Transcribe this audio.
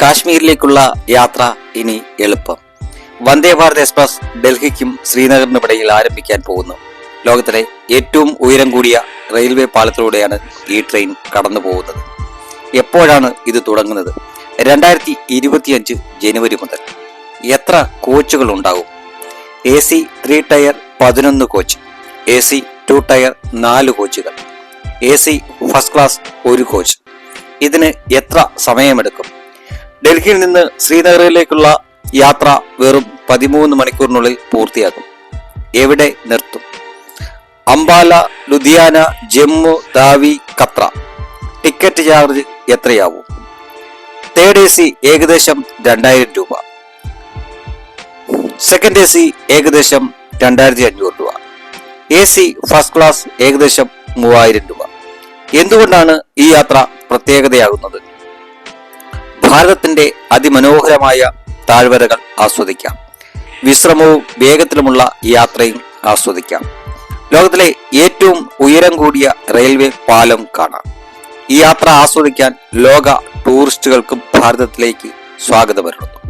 കാശ്മീരിലേക്കുള്ള യാത്ര ഇനി എളുപ്പം. വന്ദേ ഭാരത് എക്സ്പ്രസ് ഡൽഹിക്കും ശ്രീനഗറിനുമിടയിൽ ആരംഭിക്കാൻ പോകുന്നു. ലോകത്തിലെ ഏറ്റവും ഉയരം കൂടിയ റെയിൽവേ പാലത്തിലൂടെയാണ് ഈ ട്രെയിൻ കടന്നു പോകുന്നത്. എപ്പോഴാണ് ഇത് തുടങ്ങുന്നത്? രണ്ടായിരത്തി ഇരുപത്തിയഞ്ച് ജനുവരി മുതൽ. എത്ര കോച്ചുകൾ ഉണ്ടാകും? എ സി ത്രീ ടയർ പതിനൊന്ന് coach A C two tier നാല് കോച്ചുകൾ എ സി ഫസ്റ്റ് ക്ലാസ് ഒരു കോച്ച്. ഇതിന് എത്ര സമയമെടുക്കും? ഡൽഹിയിൽ നിന്ന് ശ്രീനഗറിലേക്കുള്ള യാത്ര വെറും പതിമൂന്ന് മണിക്കൂറിനുള്ളിൽ പൂർത്തിയാകും. എവിടെ നിർത്തും? അംബാല ലുധിയാന ജമ്മു ദാവി കത്ര ടിക്കറ്റ് ചാർജ് എത്രയാവും? തേർഡ് എ സി ഏകദേശം രണ്ടായിരം രൂപ. സെക്കൻഡ് എ സി ഏകദേശം രണ്ടായിരത്തി അഞ്ഞൂറ് രൂപ. എ സി ഫസ്റ്റ് ക്ലാസ് ഏകദേശം മൂവായിരം രൂപ. എന്തുകൊണ്ടാണ് ഈ യാത്ര പ്രത്യേകതയാകുന്നത്? ഭാരതത്തിന്റെ അതിമനോഹരമായ താഴ്വരകൾ ആസ്വദിക്കാം. വിശ്രമവും വേഗത്തിലുമുള്ള യാത്രയും ആസ്വദിക്കാം. ലോകത്തിലെ ഏറ്റവും ഉയരം കൂടിയ റെയിൽവേ പാലം കാണാം. ഈ യാത്ര ആസ്വദിക്കാൻ ലോക ടൂറിസ്റ്റുകൾക്കും ഭാരതത്തിലേക്ക് സ്വാഗതമരുന്നു